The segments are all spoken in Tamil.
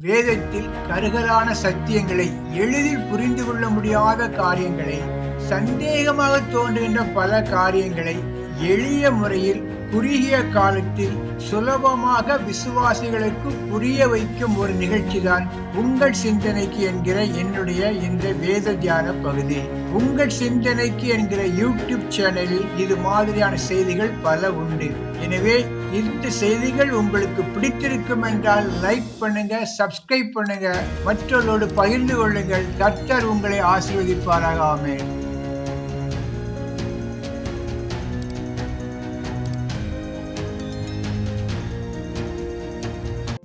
வேதத்தில் கருகலான சத்தியங்களை எளிதில் புரிந்து கொள்ள முடியாத காரியங்களை சந்தேகமாக தோன்றுகின்ற பல காரியங்களை எளிய முறையில் குறுகிய காலத்தில் சுலபமாக விசுவாசிகளுக்கு புரிய வைக்கும் ஒரு நிகழ்ச்சிதான் உங்கள் சிந்தனைக்கு என்கிற என்னுடைய இந்த வேத தியான பகுதி. உங்கள் சிந்தனைக்கு என்கிற யூடியூப் சேனலில் இது மாதிரியான செய்திகள் பல உண்டு. எனவே இந்த செய்திகள் உங்களுக்கு பிடித்திருக்கும் என்றால் லைக் பண்ணுங்க சப்ஸ்கிரைப் பண்ணுங்க. மற்றவர்களோடு பகிர்ந்து கொள்ளுங்கள். கர்த்தர் உங்களை ஆசீர்வதிப்பாராக. ஆமென்.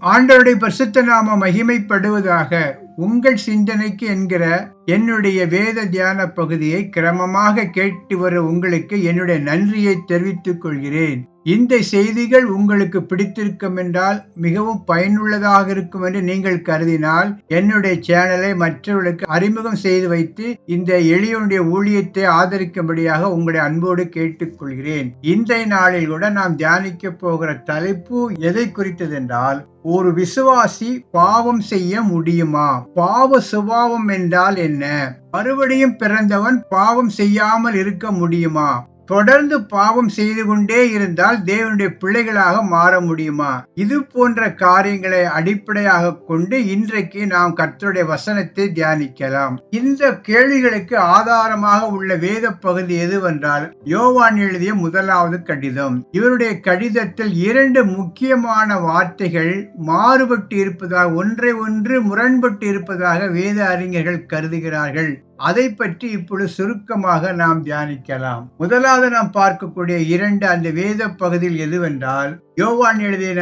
ஆண்டவருடைய பரிசுத்த நாம மகிமைப்படுவதாக உங்கள் சிந்தனைக்கு என்கிற என்னுடைய வேத தியான பகுதியை கிரமமாக கேட்டு வர உங்களுக்கு என்னுடைய நன்றியை தெரிவித்துக் கொள்கிறேன். இந்த செய்திகள் உங்களுக்கு பிடித்திருக்கும் என்றால் மிகவும் பயனுள்ளதாக இருக்கும் என்று நீங்கள் கருதினால் என்னுடைய சேனலை மற்றவர்களுக்கு அறிமுகம் செய்து வைத்து இந்த எளியனுடைய ஊழியத்தை ஆதரிக்கும்படியாக உங்களை அன்போடு கேட்டுக்கொள்கிறேன் இந்த நாளில் கூட நாம் தியானிக்க போகிற தலைப்பு எதை குறித்தது என்றால் ஒரு விசுவாசி பாவம் செய்ய முடியுமா? பாவ சுபாவம் என்றால் என்ன? மறுபடியும் பிறந்தவன் பாவம் செய்யாமல் இருக்க முடியுமா? தொடர்ந்து பாவம் செய்து கொண்டே இருந்தால் தேவனுடைய பிள்ளைகளாக மாற முடியுமா? இது போன்ற காரியங்களை அடிப்படையாக கொண்டு இன்றைக்கு நாம் கர்த்தருடைய வசனத்தை தியானிக்கலாம். இந்த கேள்விகளுக்கு ஆதாரமாக உள்ள வேத பகுதி எதுவென்றால் யோவான் எழுதிய முதலாவது கடிதம். இவருடைய கடிதத்தில் இரண்டு முக்கியமான வார்த்தைகள் மாறுபட்டு இருப்பதாக ஒன்றை ஒன்று முரண்பட்டு இருப்பதாக வேத அறிஞர்கள் கருதுகிறார்கள். அதை பற்றி இப்பொழுது சுருக்கமாக நாம் தியானிக்கலாம். முதலாவது நாம் பார்க்கக்கூடிய இரண்டு அந்த வேத பகுதியில் எதுவென்றால் யோவான் எழுதின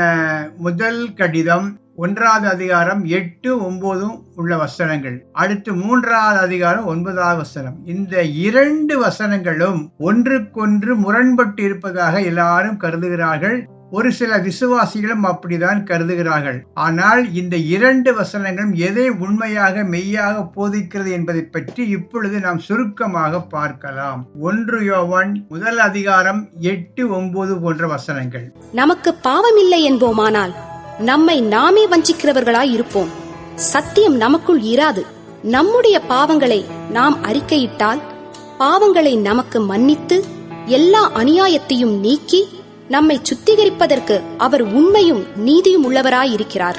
முதல் கடிதம் ஒன்றாவது அதிகாரம் எட்டு ஒன்பதும் உள்ள வசனங்கள். அடுத்து மூன்றாவது அதிகாரம் ஒன்பதாவது வசனம். இந்த இரண்டு வசனங்களும் ஒன்றுக்கொன்று முரண்பட்டு இருப்பதாக எல்லாரும் கருதுகிறார்கள். ஒரு சில விசுவாசிகளும் அப்படிதான் கருதுகிறார்கள். ஆனால் இந்த இரண்டு வசனங்களும் எதை உண்மையாக மெய்யாக போதிக்கிறது என்பதை பற்றி இப்பொழுது நாம் சுருக்கமாக பார்க்கலாம். ஒன்று யோவான் முதல் அதிகாரம் எட்டு ஒன்பது போன்ற வசனங்கள். நமக்கு பாவம் இல்லை என்போமானால் நம்மை நாமே வஞ்சிக்கிறவர்களாய் இருப்போம். சத்தியம் நமக்குள் இராது. நம்முடைய பாவங்களை நாம் அறிக்கையிட்டால் பாவங்களை நமக்கு மன்னித்து எல்லா அநியாயத்தையும் நீக்கி நம்மை சுத்திகரிப்பதற்கு அவர் உண்மையும் நீதியும் உள்ளவராயிருக்கிறார். இருக்கிறார்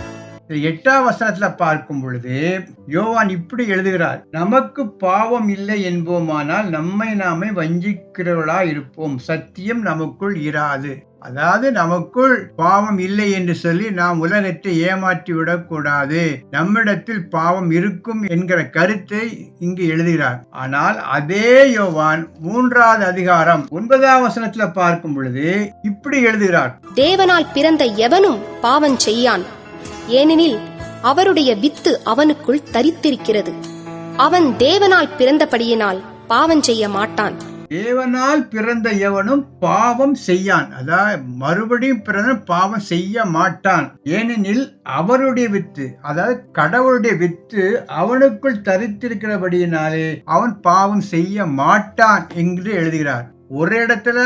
எட்டாம் வசனத்துல பார்க்கும் பொழுது யோவான் இப்படி எழுதுகிறார் நமக்கு பாவம் இல்லை என்போமானால் நம்மை நாமே வஞ்சிக்கிறவர்களா இருப்போம் சத்தியம் நமக்குள் இராது. அதாவது நமக்குள் பாவம் இல்லை என்று சொல்லி நாம் உலகத்தை ஏமாற்றி விடக்கூடாது. நம்மிடத்தில் பாவம் இருக்கும் என்கிற கருத்தை இங்கு எழுதுகிறார். ஆனால் அதே யோவான் மூன்றாவது அதிகாரம் ஒன்பதாம் வசனத்துல பார்க்கும் பொழுது இப்படி எழுதுகிறார். தேவனால் பிறந்த எவனும் பாவம் செய்யான். ஏனெனில் அவருடைய வித்து அவனுக்குள் தரித்திருக்கிறது. அவன் தேவனால் பிறந்தபடியினால் பாவம் செய்ய மாட்டான். தேவனால் பிறந்த எவனும் பாவம் செய்யான். அதாவது மறுபடியும் பிறந்த பாவம் செய்ய மாட்டான். ஏனெனில் அவருடைய வித்து அதாவது கடவுளுடைய வித்து அவனுக்குள் தரித்திருக்கிறபடியினாலே அவன் பாவம் செய்ய மாட்டான் என்று எழுதுகிறார். ஒரு இடத்துல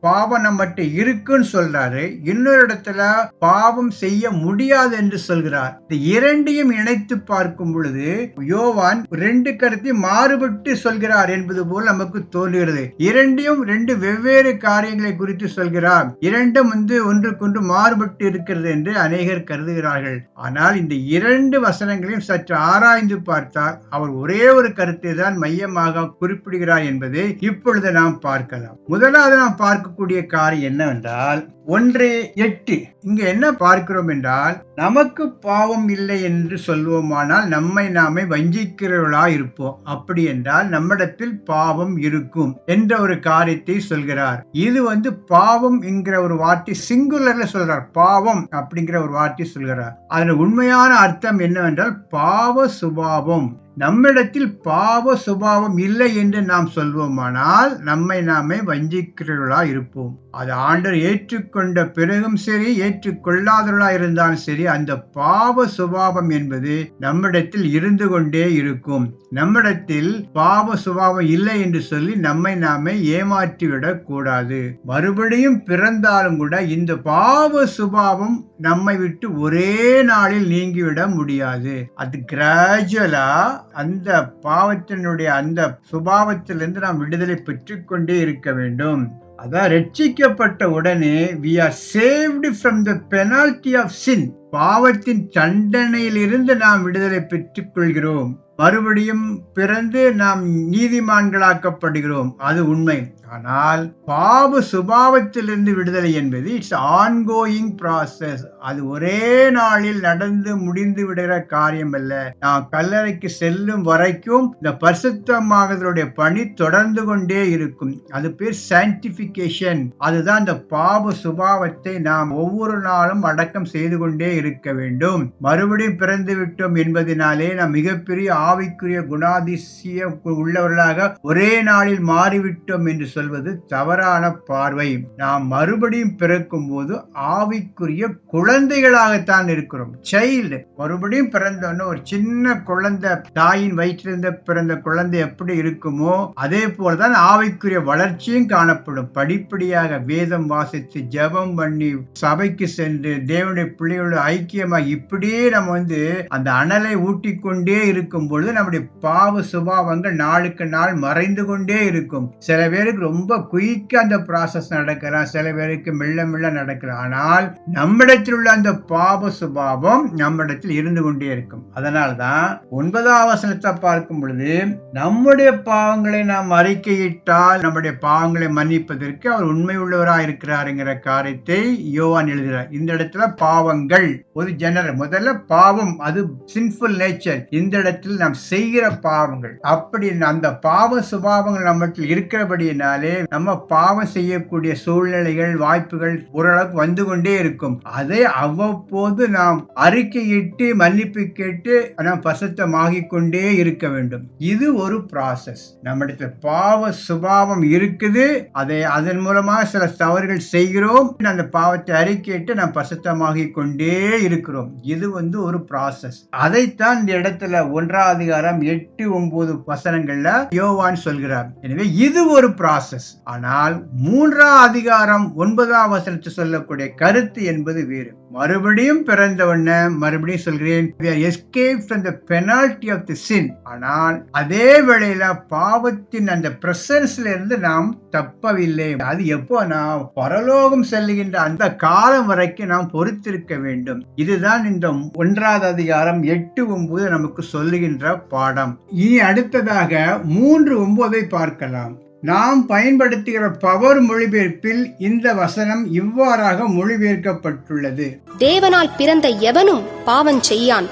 பாவம் நம்மகிட்ட இருக்குன்னு சொல்றாரு இன்னொரு இடத்துல பாவம் செய்ய முடியாது என்று சொல்கிறார். இந்த இரண்டையும் இணைத்து பார்க்கும் பொழுது யோவான் ரெண்டு கருத்தை மாறுபட்டு சொல்கிறார் என்பது போல் நமக்கு தோன்றுகிறது. இரண்டையும் ரெண்டு வெவ்வேறு காரியங்களை குறித்து சொல்கிறார். இரண்டும் வந்து ஒன்றுக்கொன்று மாறுபட்டு இருக்கிறது என்று அநேகர் கருதுகிறார்கள். ஆனால் இந்த இரண்டு வசனங்களையும் சற்று ஆராய்ந்து பார்த்தால் அவர் ஒரே ஒரு கருத்தை தான் மையமாக குறிப்பிடுகிறார் என்பதை இப்பொழுது நாம் பார்க்கலாம். முதலாவது நாம் பார்க்கக்கூடிய காரியம் என்னவென்றால் ஒன்று எட்டு. இங்க என்ன பார்க்கிறோம் என்றால் நமக்கு பாவம் இல்லை என்று சொல்வோமானால் நம்மை நாமே வஞ்சிக்கிறவர்களா இருப்போம். அப்படி என்றால் நம்மிடத்தில் பாவம் இருக்கும் என்ற ஒரு காரியத்தை சொல்கிறார். இது வந்து பாவம் என்கிற ஒரு வார்த்தை சிங்குலர்ல சொல்றார். பாவம் அப்படிங்கிற ஒரு வார்த்தை சொல்கிறார். அதன் உண்மையான அர்த்தம் என்னவென்றால் பாவ சுபாவம். நம்மிடத்தில் பாவ சுபாவம் இல்லை என்று நாம் சொல்வோமானால் நம்மை நாமே வஞ்சிக்கிறவர்களா இருப்போம். அது ஆண்டர் ஏற்றுக்கொண்ட பிறகும் சரி ஏற்றுக்கொள்ளாதவர்களா இருந்தாலும் சரி அந்த பாவ சுபாவம் என்பது நம்மிடத்தில் இருந்து கொண்டே இருக்கும். நம்மிடத்தில் பாவ சுபாவம் இல்லை என்று சொல்லி நம்மை நாமே ஏமாற்றிவிடக் கூடாது. மறுபடியும் பிறந்தாலும் கூட இந்த பாவ சுபாவம் நம்மை விட்டு ஒரே நாளில் நீங்கிவிட முடியாது. அது கிராஜுவலா அந்த பாவத்தினுடைய அந்த சுபாவத்திலிருந்து நாம் விடுதலை பெற்றுக்கொண்டே இருக்க வேண்டும். அதான் ரட்சிக்கப்பட்ட உடனே we are saved from the penalty of sin பாவத்தின் தண்டனையிலிருந்து நாம் விடுதலை பெற்றுக் கொள்கிறோம் மறுபடியும் பிறந்து நாம் நீதிமான்களாக்கப்படுகிறோம். அது உண்மை. ஆனால் பாவ சுபாவத்திலிருந்து விடுதலை என்பது இட்ஸ் ஆன்கோயிங் ப்ராசஸ் அது ஒரே நாளில் நடந்து முடிந்து விடுகிற காரியம் அல்ல. நாம் கல்லறைக்கு செல்லும் வரைக்கும் இந்த பரிசுத்தமாகதனுடைய பணி தொடர்ந்து கொண்டே இருக்கும். அது பேர் சான்டிபிகேஷன் அதுதான் இந்த பாவ சுபாவத்தை நாம் ஒவ்வொரு நாளும் அடக்கம் செய்து கொண்டே இருக்க வேண்டும். மறுபடியும் பிறந்து விட்டோம் என்பதனாலே நாம் மிகப்பெரிய ஆவிக்குரிய குணாதிசய உள்ளவர்களாக ஒரே நாளில் மாறிவிட்டோம் என்று சொல்வது தவறான பார்வை. நாம் மறுபடியும் பிறக்கும் போது ஆவிக்குரிய குழந்தைகளாகத்தான் இருக்கிறோம். சைல்டு மறுபடியும் பிறந்தோன்னு ஒரு சின்ன குழந்தை தாயின் வயிற்றிலிருந்து பிறந்த குழந்தை எப்படி இருக்குமோ அதே போலதான் ஆவிக்குரிய வளர்ச்சியும் காணப்படும். படிப்படியாக வேதம் வாசித்து ஜெபம் பண்ணி சபைக்கு சென்று தேவனுடைய பிள்ளைகளோட ஐக்கியமா இப்படியே நம்ம வந்து அந்த அனலை ஊட்டி கொண்டே இருக்கும் பொழுது நம்முடைய பாவ சுபாவங்கள் நாளுக்கு நாள் மறைந்து கொண்டே இருக்கும். சில பேருக்கு ரொம்ப குயிக்காக அந்த ப்ராசஸ் நடக்கலாம். சில பேருக்கு மெல்ல மெல்ல நடக்கலாம். ஆனால் நம்மிடத்தில் உள்ள அந்த பாவ சுபாவம் நம்மிடத்தில் இருந்து கொண்டே இருக்கும். அதனால்தான் ஒன்பதாம் வசனத்தை பார்க்கும் பொழுது நம்முடைய பாவங்களை நாம் அறிக்கையிட்டால் நம்முடைய பாவங்களை மன்னிப்பதற்கு அவர் உண்மை உள்ளவராக இருக்கிறாருங்கிற காரியத்தை யோவான் எழுதுகிறார். இந்த இடத்துல பாவங்கள் ஒரு ஜெனரல் முதல்ல பாவம் அது சின்ஃபுல் நேச்சர் இந்த இடத்தில் நாம் செய்கிற பாவங்கள். அப்படி அந்த பாவ சுபாவங்கள் நம்மிடத்தில் இருக்கிறபடியினாலே நம்ம பாவம் செய்யக்கூடிய சூழ்நிலைகள் வாய்ப்புகள் ஓரளவுக்கு வந்து கொண்டே இருக்கும். அதை அவ்வப்போது நாம் அறிக்கையிட்டு மன்னிப்பு கேட்டு நாம் பசுத்தமாகிக் கொண்டே இருக்க வேண்டும். இது ஒரு ப்ராசஸ் நம்மிடத்தில் பாவ சுபாவம் இருக்குது. அதை அதன் மூலமாக சில தவறுகள் செய்கிறோம். அந்த பாவத்தை அறிக்கையிட்டு நாம் பசுத்தமாகி கொண்டே இருக்கிறோம். இது வந்து ஒரு ப்ராசஸ் அதைத்தான் இந்த இடத்துல ஒன்றாம் அதிகாரம் எட்டு ஒன்பது வசனங்கள்ல யோவான் சொல்கிறார். எனவே இது ஒரு ப்ராசஸ் ஆனால் மூன்றாம் அதிகாரம் ஒன்பதாம் வசனத்தை சொல்லக்கூடிய கருத்து என்பது வேறு. மறுபடியும் பிறந்தவன மறுபடியும் சொல்கிறேன். Escape from the penalty of the sin ஆனால் அதே வேளையில பாவத்தின் அந்த பிரசன்ஸ்ல இருந்து நாம் தப்பவில்லை. அது எப்போ நாம் பரலோகம் செல்லுகின்ற அந்த காலம் வரைக்கும் நாம் பொறுத்திருக்க வேண்டும். இதுதான் இந்த ஒன்றாவது அதிகாரம் எட்டு ஒன்பது நமக்கு சொல்லுகின்ற பாடம். இனி அடுத்ததாக மூன்று ஒன்பதை பார்க்கலாம். நாம் பயன்படுத்துகிற பவர் மொழிபெயர்ப்பில் இந்த வசனம் இவ்வாறாக மொழிபெயர்க்கப்பட்டுள்ளது. தேவனால் பிறந்த எவனும் பாவம் செய்யான்.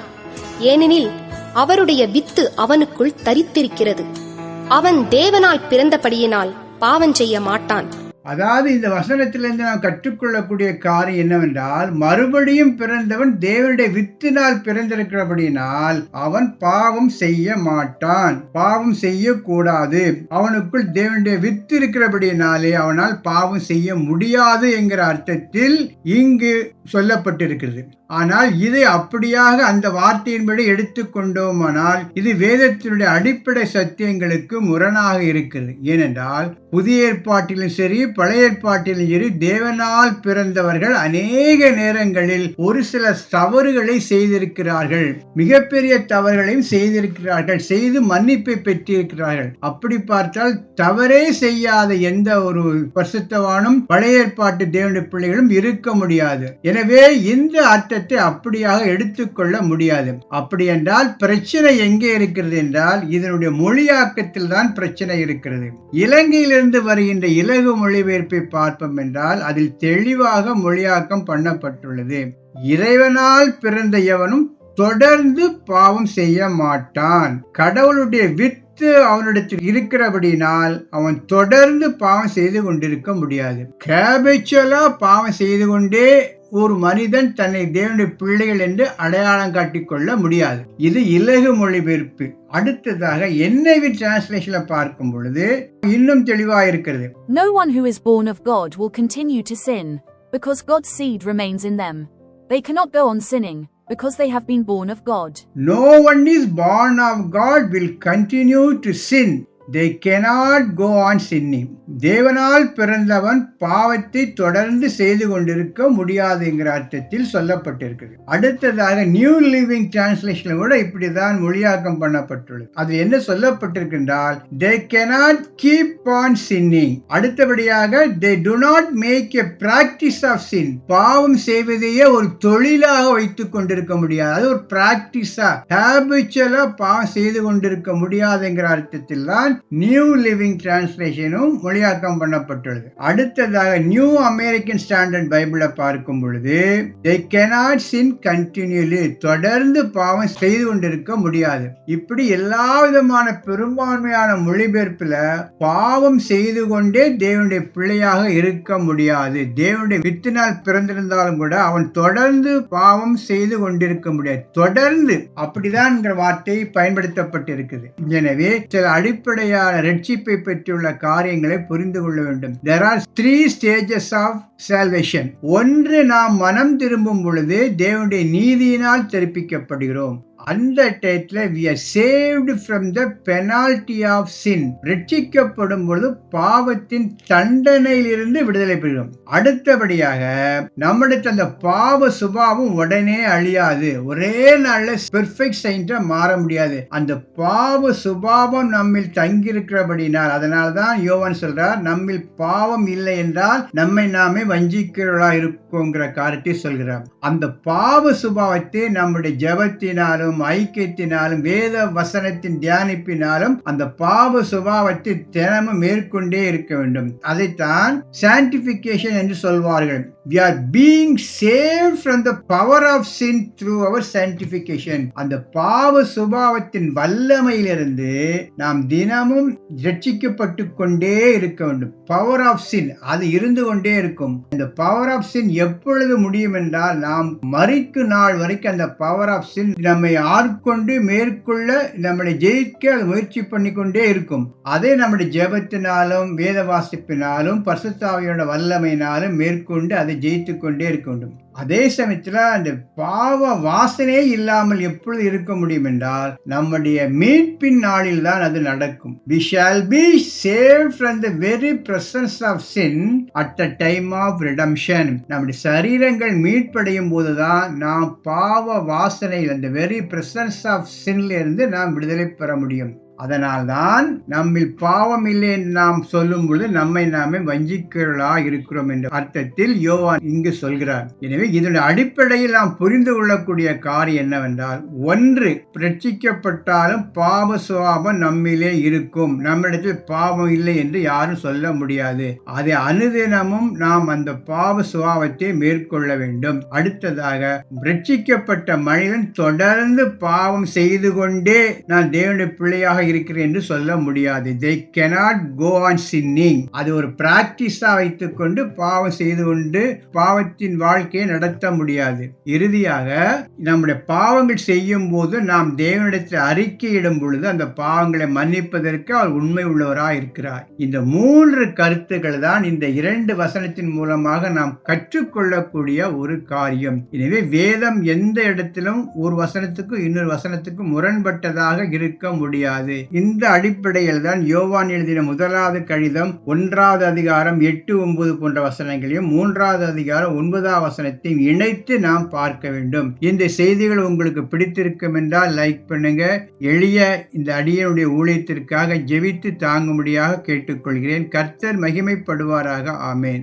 ஏனெனில் அவருடைய வித்து அவனுக்குள் தரித்திருக்கிறது. அவன் தேவனால் பிறந்தபடியினால் பாவம் செய்ய மாட்டான். அதாவது இந்த வசனத்திலிருந்து நாம் கற்றுக்கொள்ளக்கூடிய காரியம் என்னவென்றால் மறுபடியும் பிறந்தவன் தேவனுடைய வித்தினால் பிறந்திருக்கிறபடியினால் அவன் பாவம் செய்ய மாட்டான். பாவம் செய்யக்கூடாது. அவனுக்குள் தேவனுடைய வித்து இருக்கிறபடியினாலே அவனால் பாவம் செய்ய முடியாது என்கிற அர்த்தத்தில் இங்கு சொல்லப்பட்டிருக்கிறது. ஆனால் இது அப்படியாக அந்த வார்த்தையின்படி எடுத்துக்கொண்டோமானால் இது வேதத்தினுடைய அடிப்படை சத்தியங்களுக்கு முரணாக இருக்கிறது. ஏனென்றால் புதிய ஏற்பாட்டிலும் சரி பழைய ஏற்பாட்டிலும் சரி தேவனால் பிறந்தவர்கள் அநேக நேரங்களில் ஒரு சில தவறுகளை செய்திருக்கிறார்கள். மிகப்பெரிய தவறுகளையும் செய்திருக்கிறார்கள். செய்து மன்னிப்பை பெற்றிருக்கிறார்கள். அப்படி பார்த்தால் தவறே செய்யாத எந்த ஒரு பரிசுத்தவானும் பழைய ஏற்பாட்டு தேவனுடைய பிள்ளைகளும் இருக்க முடியாது. எனவே இந்த விஷயத்தை அப்படியாக எடுத்துக்கொள்ள முடியாது. அப்படி என்றால் பிரச்சனை எங்கே இருக்கிறது என்றால் இதனுடைய மொழியாக்கத்தில் தான் பிரச்சனை இருக்கிறது. இலங்கையிலிருந்து வருகின்ற இலகு மொழிபெயர்ப்பை பார்ப்போம் என்றால் அதில் தெளிவாக மொழியாக்கம் பண்ணப்பட்டுள்ளது. இறைவனால் பிறந்த எவனும் தொடர்ந்து பாவம் செய்ய மாட்டான். கடவுளுடைய வித் வித்து அவனிடத்தில் இருக்கிறபடினால் அவன் தொடர்ந்து பாவம் செய்து கொண்டிருக்க முடியாது. கேபிச்சுவலா பாவம் செய்து கொண்டே ஒரு மனிதன் தன்னை தேவனுடைய பிள்ளைகள் என்று அடையாளம் காட்டிக்கொள்ள முடியாது இது இலகு மொழிபெயர்ப்பு அடுத்ததாக என்ஐவி டிரான்ஸ்லேஷன்ல பார்க்கும் பொழுது இன்னும் தெளிவாக இருக்கிறது No one who is born of God will continue to sin, because God's seed remains in them. They cannot go on sinning, because they have been born of God. No one is born of God will continue to sin. they cannot go on sinning தேவனால் பிறந்தவன் பாவத்தை தொடர்ந்து செய்து கொண்டிருக்க முடியாதுங்கிற அர்த்தத்தில் சொல்லப்பட்டிருக்கிறது. அடுத்ததாக நியூ லிவிங் டிரான்ஸ்லேஷன் கூட இப்படிதான் மொழியாக்கம் பண்ணப்பட்டுள்ளது. அது என்ன சொல்லப்பட்டிருக்கின்றால் they cannot keep on sinning அடுத்தபடியாக they do not make a practice of sin பாவம் செய்வதையே ஒரு தொழிலாக வைத்துக் கொண்டிருக்க முடியாது. அது ஒரு பிராக்டிஸா ஹேபிச்சுவலா பாவம் செய்து கொண்டிருக்க முடியாதுங்கிற அர்த்தத்தில் தான் நியூ லிவிங் டிரான்ஸ்லேஷனும் மொழியாக்கம் பண்ணப்பட்டுள்ளது. அடுத்ததாக நியூ அமெரிக்கன் ஸ்டாண்டர்ட் பைபிளை பார்க்கும் பொழுது தே கெனாட் சின் கண்டினியூலி தொடர்ந்து பாவம் செய்து கொண்டிருக்க முடியாது. இப்படி எல்லா விதமான பெரும்பான்மையான மொழிபெயர்ப்புல பாவம் செய்து கொண்டே தேவனுடைய பிள்ளையாக இருக்க முடியாது. தேவனுடைய வித்தினால் பிறந்திருந்தாலும் கூட அவன் தொடர்ந்து பாவம் செய்து கொண்டிருக்க முடியாது. தொடர்ந்து அப்படிதான் வார்த்தை பயன்படுத்தப்பட்டிருக்குது. எனவே சில அடிப்படை அடிப்படையான ரட்சிப்பை பெற்றுள்ள காரியங்களை புரிந்து கொள்ள வேண்டும். There are three stages of salvation ஒன்று நாம் மனம் திரும்பும் பொழுது தேவனுடைய நீதியினால் தெரிப்பிக்கப்படுகிறோம் அந்த டயத்தில் we are saved from the penalty of sin ரட்சிக்கப்படும் பொழுது பாவத்தின் தண்டனையிலிருந்து விடுதலை பெறுகிறோம். அடுத்தபடியாக நம்மிடத்தில் அந்த பாவ சுபாவம் உடனே அழியாது. ஒரே நாளில் பெர்ஃபெக்ட் சைன்டா மாற முடியாது. அந்த பாவ சுபாவம் நம்மில் தங்கியிருக்கிறபடினால் அதனால தான் யோவான் சொல்றார் நம்மில் பாவம் இல்லை என்றால் நம்மை நாமே வஞ்சிக்கிறவர்களா இருக்கோங்கிற காரியத்தை சொல்கிறார். அந்த பாவ சுபாவத்தை நம்முடைய ஜபத்தினாலும் ஐக்கியத்தினாலும் வேத வசனத்தின் தியானிப்பினாலும் அந்த பாவ சுபாவத்தை தினமும் மேற்கொண்டே இருக்க வேண்டும். அதைத்தான் சான்டிபிகேஷன் என்று சொல்வார்கள். We are being save from the power of sin through our sanctification. அந்த பாவ சுபாவத்தின் வல்லமையிலிருந்து நாம் தினமும் ரட்சிக்கப்பட்டு கொண்டே இருக்க வேண்டும். பவர் ஆஃப் சின் அது இருந்து கொண்டே இருக்கும். இந்த பவர் ஆஃப் சின் எப்பொழுது முடியும் என்றால் நாம் மறிக்கு நாள் வரைக்கும் அந்த பவர் ஆஃப் சின் நம்மை ஆட்கொண்டு மேற்கொள்ள நம்மளை ஜெயிக்க அது முயற்சி பண்ணி கொண்டே இருக்கும். அதே நம்முடைய ஜெபத்தினாலும் வேத வாசிப்பினாலும் பரிசுத்தாவியோட வல்லமையினாலும் மேற்கொண்டு அதை ஜெயித்து கொண்டே இருக்க வேண்டும். அதே சமயத்துல அந்த பாவ வாசனையே இல்லாமல் எப்பொழுது இருக்க முடியும் என்றால் நம்முடைய மீட்பின் நாளில் தான் அது நடக்கும். We shall be save from the very presence of sin at the time of redemption நம்முடைய சரீரங்கள் மீட்படையும் போதுதான் நாம் பாவ வாசனையில் அந்த வெரி பிரசன்ஸ் ஆஃப் சின்ல இருந்து நாம் விடுதலை பெற முடியும். அதனால்தான் நம்மில் பாவம் இல்லை என்று நாம் சொல்லும் பொழுது நம்மை நாமே வஞ்சிக்கிறா இருக்கிறோம் என்ற அர்த்தத்தில் யோவான் இங்கு சொல்கிறார். எனவே இதனுடைய அடிப்படையில் நாம் புரிந்து கொள்ளக்கூடிய காரியம் என்னவென்றால் ஒன்று பிரட்சிக்கப்பட்டாலும் பாவ சுவாபம் நம்மிலே இருக்கும். நம்மிடத்தில் பாவம் இல்லை என்று யாரும் சொல்ல முடியாது. அதை அனுதினமும் நாம் அந்த பாவ சுவாபத்தை மேற்கொள்ள வேண்டும். அடுத்ததாக ரட்சிக்கப்பட்ட மனிதன் தொடர்ந்து பாவம் செய்து கொண்டே நான் தேவனுடைய பிள்ளையாக இருக்கிறேன் என்று சொல்ல முடியாது. They cannot go on sinning அது ஒரு பிராக்டிஸா வைத்துக்கொண்டு பாவம் செய்து கொண்டு பாவத்தின் வாழ்க்கையை நடத்த முடியாது. இறுதியாக நம்முடைய பாவங்கள் செய்யும் போது நாம் தேவனிடத்தில் அறிக்கையிடும் பொழுது அந்த பாவங்களை மன்னிப்பதற்கு அவர் உண்மை உள்ளவராக இருக்கிறார். இந்த மூன்று கருத்துக்கள் தான் இந்த இரண்டு வசனத்தின் மூலமாக நாம் கற்றுக்கொள்ளக்கூடிய ஒரு காரியம். எனவே வேதம் எந்த இடத்திலும் ஒரு வசனத்துக்கும் இன்னொரு வசனத்துக்கும் முரண்பட்டதாக இருக்க முடியாது. இந்த அடிப்படையில் தான் யோவான் எழுதின முதலாவது கடிதம் ஒன்றாவது அதிகாரம் எட்டு ஒன்பது போன்ற வசனங்களையும் மூன்றாவது அதிகாரம் ஒன்பதாம் வசனத்தையும் இணைத்து நாம் பார்க்க வேண்டும். இந்த செய்திகள் உங்களுக்கு பிடித்திருக்கும் என்றால் லைக் பண்ணுங்க. எளிய இந்த அடியனுடைய ஊழியத்திற்காக ஜெபித்து தாங்கும்படியாக கேட்டுக்கொள்கிறேன். கர்த்தர் மகிமைப்படுவாராக. ஆமேன்.